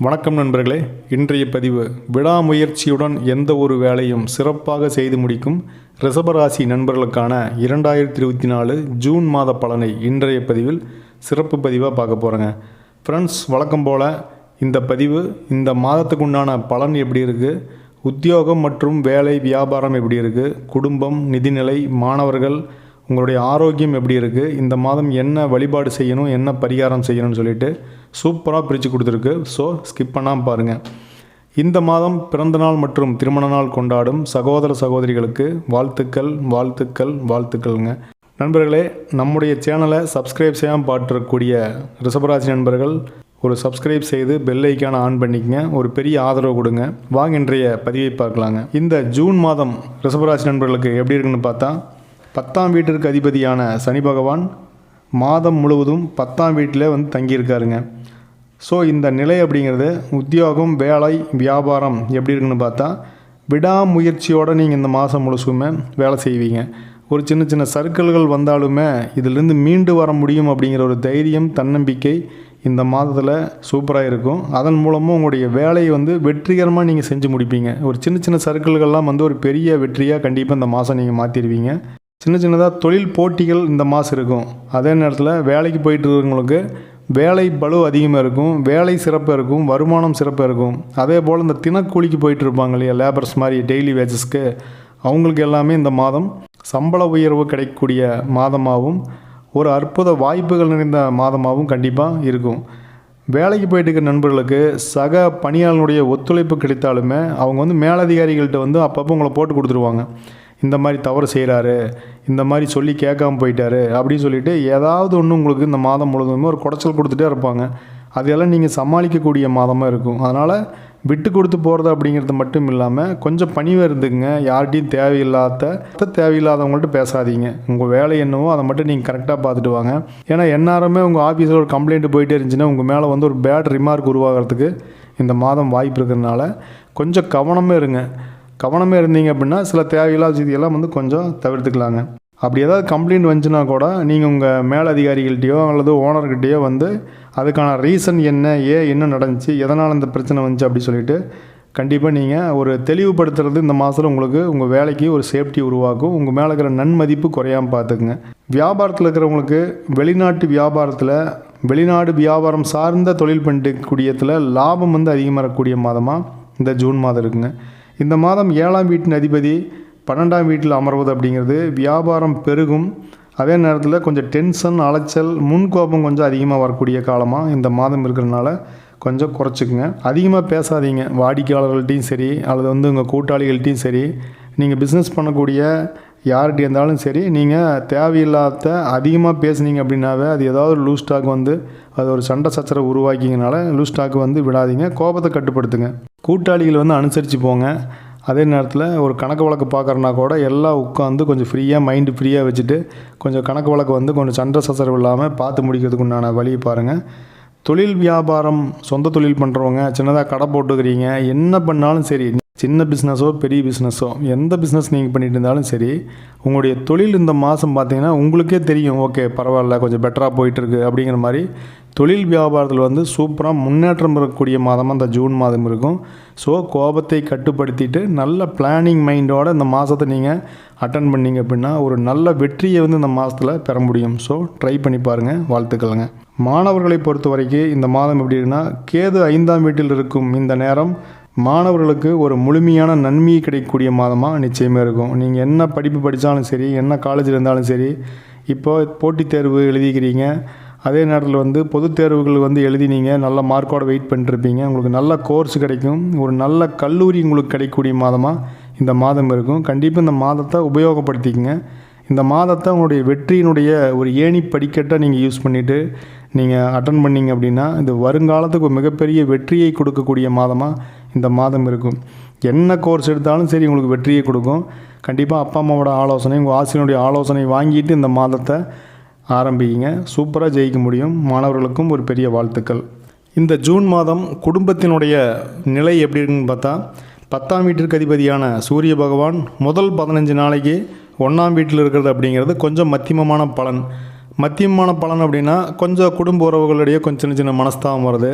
வணக்கம் நண்பர்களே. இன்றைய பதிவு விடாமுயற்சியுடன் எந்த ஒரு வேலையும் சிறப்பாக செய்து முடிக்கும் ரிசபராசி நண்பர்களுக்கான இரண்டாயிரத்தி இருபத்தி நாலு ஜூன் மாத பலனை இன்றைய பதிவில் சிறப்பு பதிவாக பார்க்க போகிறேங்க ஃப்ரெண்ட்ஸ் வழக்கம் போல் இந்த பதிவு இந்த மாதத்துக்கு உண்டான பலன் எப்படி இருக்குது உத்தியோகம் மற்றும் வேலை வியாபாரம் எப்படி இருக்குது குடும்பம் நிதிநிலை மாணவர்கள் உங்களுடைய ஆரோக்கியம் எப்படி இருக்குது இந்த மாதம் என்ன வழிபாடு செய்யணும்? என்ன பரிகாரம் செய்யணும்னு சொல்லிட்டு சூப்பராக பிரித்து கொடுத்துருக்கு. ஸோ ஸ்கிப் பண்ணாமல் பாருங்கள் இந்த மாதம் பிறந்தநாள் மற்றும் திருமண நாள் கொண்டாடும் சகோதர சகோதரிகளுக்கு வாழ்த்துக்கள் வாழ்த்துக்கள் வாழ்த்துக்கள்ங்க. நண்பர்களே நம்முடைய சேனலை சப்ஸ்கிரைப் செய்யாமல் பாட்டுறக்கூடிய ரிஷபராசி நண்பர்கள் ஒரு சப்ஸ்கிரைப் செய்து பெல் ஐக்கான ஆன் பண்ணிக்கங்க. ஒரு பெரிய ஆதரவு கொடுங்க. வாங்க இன்றைய பதிவை பார்க்கலாங்க. இந்த ஜூன் மாதம் ரிஷபராசி நண்பர்களுக்கு எப்படி இருக்குன்னு பார்த்தா பத்தாம் வீட்டிற்கு அதிபதியான சனி பகவான் மாதம் முழுவதும் பத்தாம் வீட்டில் வந்து தங்கியிருக்காருங்க. ஸோ இந்த நிலை அப்படிங்கிறது உத்தியோகம் வேலை வியாபாரம் எப்படி இருக்குன்னு பார்த்தா விடாமுயற்சியோடு நீங்கள் இந்த மாதம் முழுசுமே வேலை செய்வீங்க. ஒரு சின்ன சின்ன சர்க்கிள்கள் வந்தாலுமே இதிலிருந்து மீண்டு வர முடியும் அப்படிங்கிற ஒரு தைரியம் தன்னம்பிக்கை இந்த மாதத்தில் சூப்பராக இருக்கும். அதன் மூலமும் உங்களுடைய வேலையை வந்து வெற்றிகரமாக நீங்கள் செஞ்சு முடிப்பீங்க. ஒரு சின்ன சின்ன சர்க்கிள்கள்லாம் வந்து ஒரு பெரிய வெற்றியாக கண்டிப்பாக இந்த மாதம் நீங்கள் மாற்றிடுவீங்க சின்ன சின்னதாக தொழில் போட்டிகள் இந்த மாதம் இருக்கும். அதே நேரத்தில் வேலைக்கு போயிட்டு இருக்கிறவங்களுக்கு வேலை பளு அதிகமாக இருக்கும் வேலை சிறப்பாக இருக்கும் வருமானம் சிறப்பாக இருக்கும். அதே போல் இந்த தினக்கூலிக்கு போயிட்டு இருப்பாங்க இல்லையா லேபர்ஸ் மாதிரி டெய்லி வேஜஸ்க்கு அவங்களுக்கு எல்லாமே இந்த மாதம் சம்பள உயர்வு கிடைக்கக்கூடிய மாதமாகவும் ஒரு அற்புத வாய்ப்புகள் நிறைந்த மாதமாகவும் கண்டிப்பாக இருக்கும். வேலைக்கு போயிட்டு இருக்கிற நண்பர்களுக்கு சக பணியாளனுடைய ஒத்துழைப்பு கிடைத்தாலுமே அவங்க வந்து மேலதிகாரிகள்கிட்ட வந்து அப்பப்போ உங்களை போட்டு கொடுத்துருவாங்க. இந்த மாதிரி தவறு செய்கிறாரு இந்த மாதிரி சொல்லி கேட்காம போயிட்டாரு அப்படின்னு சொல்லிட்டு ஏதாவது ஒன்று உங்களுக்கு இந்த மாதம் முழுவதுமே ஒரு குடைச்சல் கொடுத்துட்டே இருப்பாங்க. அதையெல்லாம் நீங்கள் சமாளிக்கக்கூடிய மாதமாக இருக்கும். அதனால் விட்டு கொடுத்து போகிறது அப்படிங்கிறது மட்டும் இல்லாமல் கொஞ்சம் பணிவாக இருந்துக்குங்க. யார்கிட்டையும் தேவையில்லாத தேவையில்லாதவங்கள்ட்ட பேசாதீங்க. உங்கள் வேலை என்னவோ அதை மட்டும் நீங்கள் கரெக்டாக பார்த்துட்டு வாங்க. ஏன்னா எந்நேரமே உங்கள் ஆஃபீஸில் ஒரு கம்ப்ளைண்ட் போயிட்டே இருந்துச்சுன்னா உங்கள் மேலே வந்து ஒரு பேட் ரிமார்க் உருவாகிறதுக்கு இந்த மாதம் வாய்ப்பு இருக்கிறதுனால கொஞ்சம் கவனமே இருங்க. கவனமே இருந்தீங்க அப்படின்னா சில தேவையில்லாத செய்தியெல்லாம் வந்து கொஞ்சம் தவிர்த்துக்கலாங்க. அப்படி ஏதாவது கம்ப்ளைண்ட் வந்துச்சுன்னா கூட நீங்கள் உங்கள் மேலதிகாரிகள்கிட்டயோ அல்லது ஓனர்கிட்டயோ வந்து அதுக்கான ரீசன் என்ன ஏன் என்ன நடந்துச்சு எதனால் இந்த பிரச்சனை வந்துச்சு அப்படி சொல்லிட்டு கண்டிப்பாக நீங்கள் ஒரு தெளிவுபடுத்துறது இந்த மாதத்தில் உங்களுக்கு உங்கள் வேலைக்கு ஒரு சேஃப்டி உருவாக்கும். உங்கள் மேலே இருக்கிற நன்மதிப்பு குறையாமல் பார்த்துக்குங்க வியாபாரத்தில் இருக்கிறவங்களுக்கு வெளிநாட்டு வியாபாரத்தில் வெளிநாடு வியாபாரம் சார்ந்த தொழில் பண்ணிட்டு கூடியத்தில் லாபம் வந்து அதிகமாக இருக்கக்கூடிய மாதமாக இந்த ஜூன் மாதம் இருக்குங்க. இந்த மாதம் ஏழாம் வீட்டின் அதிபதி பன்னெண்டாம் வீட்டில் அமர்வது அப்படிங்கிறது வியாபாரம் பெருகும். அதே நேரத்தில் கொஞ்சம் டென்ஷன் அலைச்சல் முன்கோபம் கொஞ்சம் அதிகமாக வரக்கூடிய காலமாக இந்த மாதம் இருக்கிறதுனால கொஞ்சம் குறைச்சிக்குங்க. அதிகமாக பேசாதீங்க. வாடிக்கையாளர்கள்ட்டையும் சரி அல்லது வந்து உங்கள் கூட்டாளிகள்ட்டையும் சரி நீங்கள் பிஸ்னஸ் பண்ணக்கூடிய யார்கிட்ட இருந்தாலும் சரி நீங்கள் தேவையில்லாத அதிகமாக பேசுனீங்க அப்படின்னாவே அது ஏதாவது லூஸ் ஸ்டாக் வந்து அது ஒரு சண்டை சச்சரவு உருவாக்கிங்கனால லூஸ் ஸ்டாக் வந்து விடாதீங்க கோபத்தை கட்டுப்படுத்துங்க. கூட்டாளிகள் வந்து அனுசரித்து போங்க. அதே நேரத்தில் ஒரு கணக்கு வழக்கு பார்க்குறனா கூட எல்லாம் உட்காந்து கொஞ்சம் ஃப்ரீயாக மைண்டு ஃப்ரீயாக வச்சுட்டு கொஞ்சம் கணக்கு வழக்கு வந்து கொஞ்சம் சண்டை சச்சரவு இல்லாமல் பார்த்து முடிக்கிறதுக்கு உண்டான வழியை பாருங்கள் தொழில் வியாபாரம் சொந்த தொழில் பண்ணுறவங்க சின்னதாக கடை போட்டுக்கிறீங்க என்ன பண்ணாலும் சரி சின்ன பிஸ்னஸோ பெரிய பிஸ்னஸோ எந்த பிஸ்னஸ் நீங்கள் பண்ணிட்டு இருந்தாலும் சரி உங்களுடைய தொழில் இந்த மாதம் பார்த்தீங்கன்னா உங்களுக்கே தெரியும் ஓகே பரவாயில்ல கொஞ்சம் பெட்டராக போயிட்டுருக்கு அப்படிங்கிற மாதிரி. தொழில் வியாபாரத்தில் வந்து சூப்பராக முன்னேற்றம் இருக்கக்கூடிய மாதமாக இந்த ஜூன் மாதம் இருக்கும். ஸோ கோபத்தை கட்டுப்படுத்திட்டு நல்ல பிளானிங் மைண்டோட இந்த மாதத்தை நீங்கள் அட்டன் பண்ணீங்க அப்படின்னா ஒரு நல்ல வெற்றியை வந்து இந்த மாதத்தில் பெற முடியும். ஸோ ட்ரை பண்ணி பாருங்கள் வாழ்த்துக்கள்ங்க. மாணவர்களை பொறுத்த வரைக்கும் இந்த மாதம் எப்படி இருக்குன்னா கேது ஐந்தாம் வீட்டில் இருக்கும் இந்த நேரம் மாணவர்களுக்கு ஒரு முழுமையான நன்மை கிடைக்கக்கூடிய மாதமாக நிச்சயமாக இருக்கும். நீங்கள் என்ன படிப்பு படித்தாலும் சரி என்ன காலேஜில் இருந்தாலும் சரி இப்போ போட்டித் தேர்வு எழுதிக்கிறீங்க. அதே நேரத்தில் வந்து பொதுத் தேர்வுகள் வந்து எழுதினீங்க. நல்ல மார்க்கோட வெயிட் பண்ணிருப்பீங்க. உங்களுக்கு நல்ல கோர்ஸ் கிடைக்கும். ஒரு நல்ல கல்லூரி உங்களுக்கு கிடைக்கக்கூடிய மாதமாக இந்த மாதம் இருக்கும். கண்டிப்பாக இந்த மாதத்தை உபயோகப்படுத்திக்கங்க. இந்த மாதத்தை உங்களுடைய வெற்றியினுடைய ஒரு ஏணி படிக்கட்டை நீங்கள் யூஸ் பண்ணிவிட்டு நீங்கள் அட்டன் பண்ணீங்க அப்படின்னா இது வருங்காலத்துக்கு மிகப்பெரிய வெற்றியை கொடுக்கக்கூடிய மாதமாக இந்த மாதம் இருக்கும். என்ன கோர்ஸ் எடுத்தாலும் சரி உங்களுக்கு வெற்றியை கொடுக்கும். கண்டிப்பாக அப்பா அம்மாவோட ஆலோசனை உங்கள் ஆசிரியனுடைய ஆலோசனை வாங்கிட்டு இந்த மாதத்தை ஆரம்பிங்க. சூப்பராக ஜெயிக்க முடியும். மாணவர்களுக்கும் ஒரு பெரிய வாழ்த்துக்கள். இந்த ஜூன் மாதம் குடும்பத்தினுடைய நிலை எப்படி இருக்குன்னு பார்த்தா பத்தாம் வீட்டிற்கு அதிபதியான சூரிய பகவான் முதல் பதினஞ்சு நாளைக்கு ஒன்றாம் வீட்டில் இருக்கிறது அப்படிங்கிறது கொஞ்சம் மத்தியமமான பலன். மத்தியமான பலன் அப்படின்னா கொஞ்சம் குடும்ப உறவுகளிடையே கொஞ்சம் சின்ன சின்ன மனஸ்தாபம் வருது.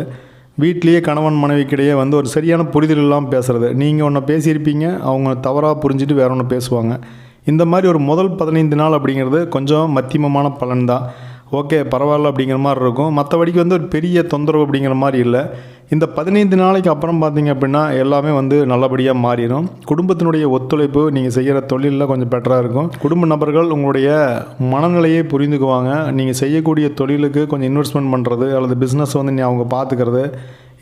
வீட்லேயே கணவன் மனைவிக்கிடையே வந்து ஒரு சரியான புரிதல் இல்லாமல் பேசுகிறது நீங்கள் ஒன்று பேசியிருப்பீங்க அவங்க தவறாக புரிஞ்சுட்டு வேற ஒன்று பேசுவாங்க. இந்த மாதிரி ஒரு முதல் பதினைந்து நாள் அப்படிங்கிறது கொஞ்சம் மத்தியமமான பலன் தான். ஓகே பரவாயில்ல அப்படிங்கிற மாதிரி இருக்கும். மற்றபடிக்கு வந்து ஒரு பெரிய தொந்தரவு அப்படிங்கிற மாதிரி இல்லை. இந்த பதினைந்து நாளைக்கு அப்புறம் பார்த்தீங்க அப்படின்னா எல்லாமே வந்து நல்லபடியாக மாறிடும். குடும்பத்தினுடைய ஒத்துழைப்பு நீங்கள் செய்கிற தொழிலில் கொஞ்சம் பெட்டராக இருக்கும். குடும்ப நபர்கள் உங்களுடைய மனநிலையை புரிந்துக்குவாங்க. நீங்கள் செய்யக்கூடிய தொழிலுக்கு கொஞ்சம் இன்வெஸ்ட்மெண்ட் பண்ணுறது அல்லது பிஸ்னஸ் வந்து நீ அவங்க பார்த்துக்கிறது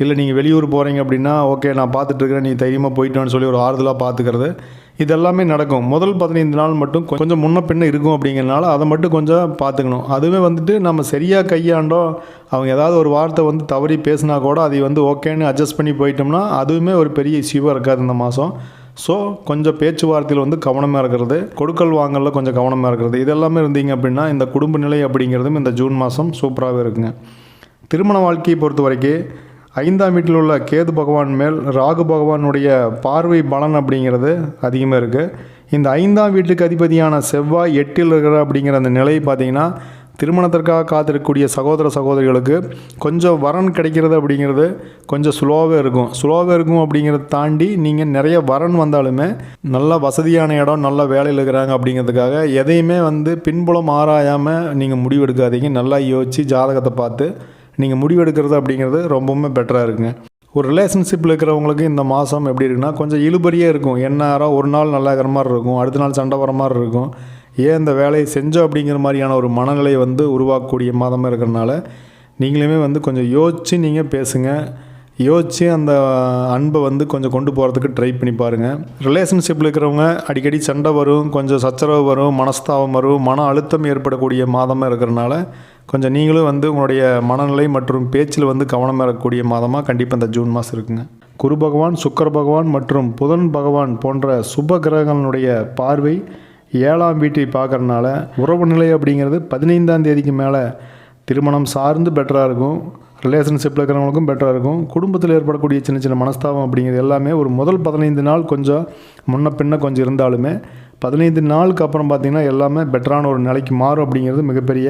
இல்லை நீங்கள் வெளியூர் போகிறீங்க அப்படின்னா ஓகே நான் பார்த்துட்ருக்கிறேன் நீ தைரியமாக போயிட்டோன்னு சொல்லி ஒரு ஆறுதலாக பார்த்துக்கிறது இதெல்லாமே நடக்கும். முதல் பதினைந்து நாள் மட்டும் கொஞ்சம் முன்ன பின்ன இருக்கும் அப்படிங்கிறனால அதை மட்டும் கொஞ்சம் பார்த்துக்கணும் அதுவே வந்துட்டு நம்ம சரியாக கையாண்டோம் அவங்க ஏதாவது ஒரு வார்த்தை வந்து தவறி பேசினா கூட அதை வந்து ஓகேன்னு அட்ஜஸ்ட் பண்ணி போயிட்டோம்னா அதுவுமே ஒரு பெரிய இஷ்யூவாக இருக்காது இந்த மாதம் ஸோ கொஞ்சம் பேச்சுவார்த்தையில் வந்து கவனமாக இருக்கிறது. கொடுக்கல் வாங்கலில் கொஞ்சம் கவனமாக இருக்கிறது. இதெல்லாமே இருந்தீங்க அப்படின்னா இந்த குடும்ப நிலை அப்படிங்கிறதும் இந்த ஜூன் மாதம் சூப்பராகவே இருக்குங்க. திருமண வாழ்க்கையை பொறுத்த வரைக்கும் ஐந்தாம் வீட்டில் உள்ள கேது பகவான் மேல் ராகு பகவானுடைய பார்வை பலன் அப்படிங்கிறது அதிகமாக இருக்குது இந்த ஐந்தாம் வீட்டுக்கு அதிபதியான செவ்வாய் எட்டில் இருக்கிற அப்படிங்கிற அந்த நிலை பார்த்தீங்கன்னா திருமணத்திற்காக காத்திருக்கக்கூடிய சகோதர சகோதரிகளுக்கு கொஞ்சம் வரன் கிடைக்கிறது அப்படிங்கிறது கொஞ்சம் ஸ்லோவாக இருக்கும். ஸ்லோவாக இருக்கும் அப்படிங்கிறத தாண்டி நீங்கள் நிறைய வரன் வந்தாலுமே நல்ல வசதியான இடம் நல்ல வேலையில் இருக்கிறாங்க அப்படிங்கிறதுக்காக எதையுமே வந்து பின்புலம் ஆராயாமல் நீங்கள் முடிவெடுக்காதீங்க. நல்லா யோசித்து ஜாதகத்தை பார்த்து நீங்கள் முடிவெடுக்கிறது அப்படிங்கிறது ரொம்பவுமே பெட்டராக இருக்குங்க. ஒரு ரிலேஷன்ஷிப்பில் இருக்கிறவங்களுக்கு இந்த மாதம் எப்படி இருக்குன்னா கொஞ்சம் இழுபறியே இருக்கும். எந்நேரம் ஒரு நாள் நல்லா இருக்கிற மாதிரி இருக்கும். அடுத்த நாள் சண்டை வர மாதிரி இருக்கும். ஏன் இந்த வேலையை செஞ்சோம் அப்படிங்கிற மாதிரியான ஒரு மனநிலையை வந்து உருவாக்கக்கூடிய மாதமாக இருக்கிறனால நீங்களுமே வந்து கொஞ்சம் யோசித்து நீங்கள் பேசுங்க. யோசித்து அந்த அன்பை வந்து கொஞ்சம் கொண்டு போகிறதுக்கு ட்ரை பண்ணி பாருங்கள் ரிலேஷன்ஷிப்பில் இருக்கிறவங்க அடிக்கடி சண்டை வரும் கொஞ்சம் சச்சரவு வரும் மனஸ்தாபம் வரும் மன அழுத்தம் ஏற்படக்கூடிய மாதமாக இருக்கிறனால கொஞ்சம் நீங்களும் வந்து உங்களுடைய மனநிலை மற்றும் பேச்சில் வந்து கவனம் இருக்கக்கூடிய மாதமாக கண்டிப்பாக இந்த ஜூன் மாதம் இருக்குங்க. குரு பகவான் சுக்கர பகவான் மற்றும் புதன் பகவான் போன்ற சுப கிரகங்களுடைய பார்வை ஏழாம் வீட்டை பார்க்கறனால உறவு நிலை அப்படிங்கிறது பதினைந்தாம் தேதிக்கு மேலே திருமணம் சார்ந்து பெட்டராக இருக்கும். ரிலேஷன்ஷிப்பில் இருக்கிறவங்களுக்கும் பெட்டராக இருக்கும். குடும்பத்தில் ஏற்படக்கூடிய சின்ன சின்ன மனஸ்தாபம் அப்படிங்கிறது எல்லாமே ஒரு முதல் பதினைந்து நாள் கொஞ்சம் முன்ன பின்ன கொஞ்சம் இருந்தாலுமே பதினைந்து நாளுக்கு அப்புறம் பார்த்திங்கன்னா எல்லாமே பெட்டரான ஒரு நிலைக்கு மாறும் அப்படிங்கிறது மிகப்பெரிய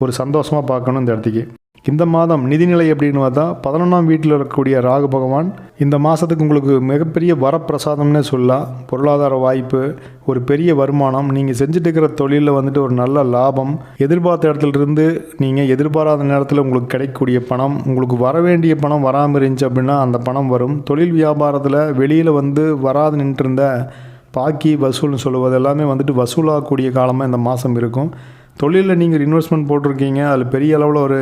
ஒரு சந்தோஷமாக பார்க்கணும் இந்த இடத்துக்கு. இந்த மாதம் நிதிநிலை எப்படின்னு பார்த்தா பதினொன்றாம் வீட்டில் இருக்கக்கூடிய ராகு பகவான் இந்த மாதத்துக்கு உங்களுக்கு மிகப்பெரிய வரப்பிரசாதம்னே சொல்லலாம். பொருளாதார வாய்ப்பு ஒரு பெரிய வருமானம் நீங்கள் செஞ்சுட்டு இருக்கிற தொழிலில் வந்துட்டு ஒரு நல்ல லாபம். எதிர்பார்த்த இடத்துலருந்து நீங்கள் எதிர்பாராத நேரத்தில் உங்களுக்கு கிடைக்கக்கூடிய பணம் உங்களுக்கு வர வேண்டிய பணம் வராமல் இருந்துச்சு அப்படின்னா அந்த பணம் வரும். தொழில் வியாபாரத்தில் வெளியில் வந்து வராது நின்றுருந்த பாக்கி வசூல்னு சொல்லுவது எல்லாமே வந்துட்டு வசூலாகக்கூடிய காலமாக இந்த மாதம் இருக்கும். தொழிலில் நீங்கள் இன்வெஸ்ட்மெண்ட் போட்டிருக்கீங்க அதில் பெரிய அளவில் ஒரு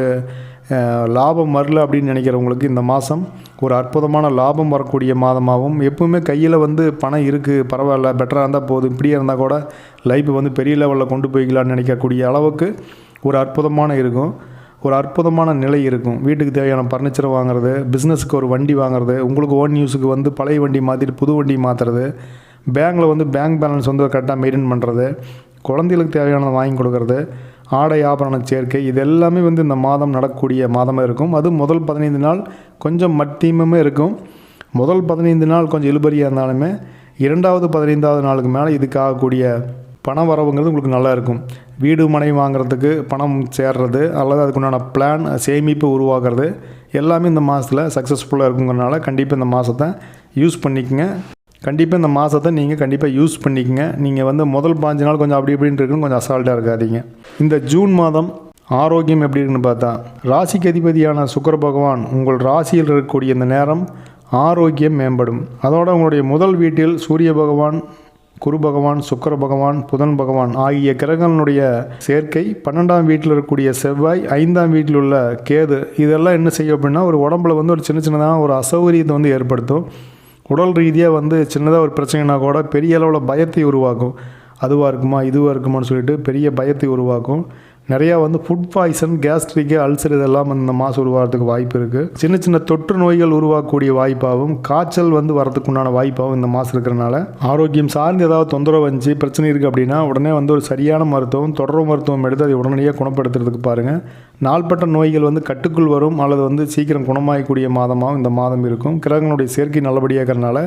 லாபம் வரல அப்படின்னு நினைக்கிறவங்களுக்கு இந்த மாதம் ஒரு அற்புதமான லாபம் வரக்கூடிய மாதமாகவும் எப்பவுமே கையில் வந்து பணம் இருக்குது பரவாயில்ல பெட்டராக இருந்தால் போதும் இப்படியே இருந்தால் கூட லைஃப் வந்து பெரிய லெவலில் கொண்டு போய்க்கலாம்னு நினைக்கக்கூடிய அளவுக்கு ஒரு அற்புதமான இருக்கும். ஒரு அற்புதமான நிலை இருக்கும். வீட்டுக்கு தேவையான பர்னிச்சர் வாங்குறது பிஸ்னஸுக்கு ஒரு வண்டி வாங்குறது உங்களுக்கு ஓன் யூஸுக்கு வந்து பழைய வண்டி மாற்றிட்டு புது வண்டி மாற்றுறது பேங்க்கில் வந்து பேங்க் பேலன்ஸ் வந்து கரெக்டாக மெயின்டைன் பண்ணுறது குழந்தைகளுக்கு தேவையானதை வாங்கி கொடுக்கறது ஆடை ஆபரண சேர்க்கை இது எல்லாமே வந்து இந்த மாதம் நடக்கக்கூடிய மாதமாக இருக்கும். அது முதல் பதினைந்து நாள் கொஞ்சம் மத்தியமே இருக்கும். முதல் பதினைந்து நாள் கொஞ்சம் இழுபறியாக இருந்தாலுமே இரண்டாவது பதினைந்தாவது நாளுக்கு மேலே இதுக்காகக்கூடிய பண வரவுங்கிறது உங்களுக்கு நல்லா இருக்கும். வீடு மனை வாங்குறதுக்கு பணம் சேர்றது அல்லது அதுக்குண்டான பிளான் சேமிப்பு உருவாக்குறது எல்லாமே இந்த மாதத்தில் சக்ஸஸ்ஃபுல்லாக இருக்குங்கிறனால கண்டிப்பாக இந்த மாதத்தை யூஸ் பண்ணிக்கங்க. கண்டிப்பாக இந்த மாதத்தை நீங்கள் கண்டிப்பாக யூஸ் பண்ணிக்கங்க. நீங்கள் வந்து முதல் பாஞ்சு நாள் கொஞ்சம் அப்படி இப்படின்னு இருக்குன்னு கொஞ்சம் அசால்ட்டாக இருக்காதீங்க. இந்த ஜூன் மாதம் ஆரோக்கியம் எப்படி இருக்குன்னு பார்த்தா ராசிக்கு அதிபதியான சுக்கர பகவான் உங்கள் ராசியில் இருக்கக்கூடிய இந்த நேரம் ஆரோக்கியம் மேம்படும். அதோட உங்களுடைய முதல் வீட்டில் சூரிய பகவான் குரு பகவான் சுக்கர பகவான் புதன் பகவான் ஆகிய கிரகங்களுடைய சேர்க்கை பன்னெண்டாம் வீட்டில் இருக்கக்கூடிய செவ்வாய் ஐந்தாம் வீட்டில் உள்ள கேது இதெல்லாம் என்ன செய்யும் அப்படின்னா ஒரு உடம்புல வந்து ஒரு சின்ன சின்னதாக ஒரு அசௌகரியத்தை வந்து ஏற்படுத்தும். உடல் ரீதியாக வந்து சின்னதாக ஒரு பிரச்சனைனா கூட பெரிய அளவில் பயத்தை உருவாக்கும். அதுவாக இருக்குமா இதுவாக இருக்குமான்னு சொல்லிட்டு பெரிய பயத்தை உருவாக்கும். நிறையா வந்து ஃபுட் பாய்சன் கேஸ்ட்ரிக்கு அல்சர் இதெல்லாம் இந்த மாதம் உருவாகிறதுக்கு வாய்ப்பு இருக்குது சின்ன சின்ன தொற்று நோய்கள் உருவாக்கக்கூடிய வாய்ப்பாகவும் காய்ச்சல் வந்து வரதுக்கு உண்டான வாய்ப்பாகவும் இந்த மாதம் இருக்கிறனால ஆரோக்கியம் சார்ந்து ஏதாவது தொந்தரவு வந்துச்சு பிரச்சனை இருக்குது அப்படின்னா உடனே வந்து ஒரு சரியான மருத்துவம் தொடர்பு மருத்துவம் எடுத்து அதை உடனடியாக குணப்படுத்துறதுக்கு பாருங்கள் நாள்பட்ட நோய்கள் வந்து கட்டுக்குள் வரும் அல்லது வந்து சீக்கிரம் குணமாகக்கூடிய மாதமாகவும் இந்த மாதம் இருக்கும். கிரகங்களுடைய சேர்க்கை நல்லபடியாக இருக்கிறனால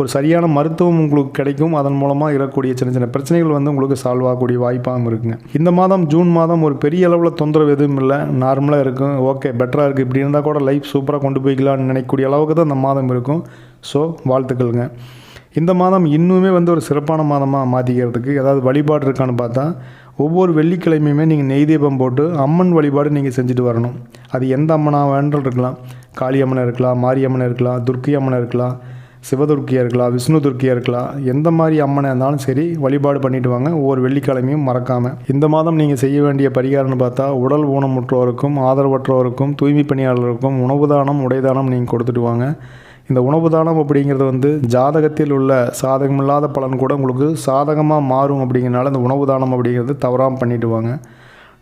ஒரு சரியான மருத்துவம் உங்களுக்கு கிடைக்கும். அதன் மூலமாக இருக்கக்கூடிய சின்ன சின்ன பிரச்சனைகள் வந்து உங்களுக்கு சால்வ் ஆகக்கூடிய வாய்ப்பாகவும் இருக்குங்க. இந்த மாதம் ஜூன் மாதம் ஒரு பெரிய அளவில் தொந்தரவு எதுவும் இல்லை. நார்மலாக இருக்கும். ஓகே பெட்டராக இருக்குது இப்படி இருந்தால் கூட லைஃப் சூப்பராக கொண்டு போய்க்கலாம்னு நினைக்கக்கூடிய அளவுக்கு தான் இந்த மாதம் இருக்கும். ஸோ வாழ்த்துக்கள்ங்க. இந்த மாதம் இன்னுமே வந்து ஒரு சிறப்பான மாதமாக மாற்றிக்கிறதுக்கு ஏதாவது வழிபாடு இருக்கான்னு பார்த்தா ஒவ்வொரு வெள்ளிக்கிழமையுமே நீங்கள் நெய் தீபம் போட்டு அம்மன் வழிபாடு நீங்கள் செஞ்சுட்டு வரணும். அது எந்த அம்மனாக வேண்டாலும் இருக்கலாம். காளியம்மன் இருக்கலாம் மாரியம்மன் இருக்கலாம் துர்க்கி அம்மன் இருக்கலாம். சிவதுர்க்கியர்களா இருக்கலாம் விஷ்ணு துர்க்கியர்களா இருக்கலாம் எந்த மாதிரி அம்மனை இருந்தாலும் சரி வழிபாடு பண்ணிட்டு வாங்க. ஒவ்வொரு வெள்ளிக்கிழமையும் மறக்காமல் இந்த மாதம் நீங்கள் செய்ய வேண்டிய பரிகாரம்னு பார்த்தா உடல் ஊனமுற்றோருக்கும் ஆதரவற்றோருக்கும் தூய்மை பணியாளருக்கும் உணவு தானம் உடைதானம் நீங்கள் கொடுத்துட்டு வாங்க. இந்த உணவு தானம் அப்படிங்கிறது வந்து ஜாதகத்தில் உள்ள சாதகமில்லாத பலன் கூட உங்களுக்கு சாதகமாக மாறும் அப்படிங்கிறனால இந்த உணவு தானம் அப்படிங்கிறது தவறாமல் பண்ணிட்டு வாங்க.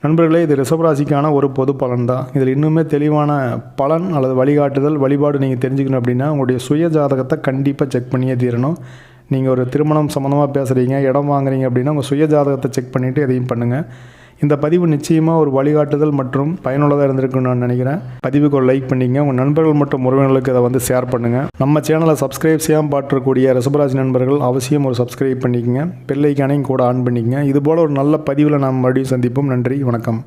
நண்பர்களே இது ரிஷபராசிக்கான ஒரு பொது பலன் தான் இதில் இன்னுமே தெளிவான பலன் அல்லது வழிகாட்டுதல் வழிபாடு நீங்கள் தெரிஞ்சுக்கணும் அப்படின்னா உங்களுடைய சுய ஜாதகத்தை கண்டிப்பாக செக் பண்ணியே தீரணும். நீங்கள் ஒரு திருமணம் சம்மந்தமாக பேசுகிறீங்க இடம் வாங்குறீங்க அப்படின்னா உங்கள் சுய ஜாதகத்தை செக் பண்ணிவிட்டு எதையும் பண்ணுங்கள் இந்த பதிவு நிச்சயமாக ஒரு வழிகாட்டுதல் மற்றும் பயனுள்ளதாக இருந்திருக்குன்னு நான் நினைக்கிறேன். பதிவுக்கு ஒரு லைக் பண்ணிங்க. உங்கள் நண்பர்கள் மற்றும் உறவினர்களுக்கு இதை வந்து ஷேர் பண்ணுங்கள் நம்ம சேனலை சப்ஸ்கிரைப் செய்யாமல் பாட்டிருக்கக்கூடிய ரிஷபராசி நண்பர்கள் அவசியம் ஒரு சப்ஸ்கிரைப் பண்ணிக்கங்க. பெல்லைக்கானையும் கூட ஆன் பண்ணிக்கங்க. இது போல் ஒரு நல்ல பதிவில் நாம் மறுபடியும் சந்திப்போம். நன்றி. வணக்கம்.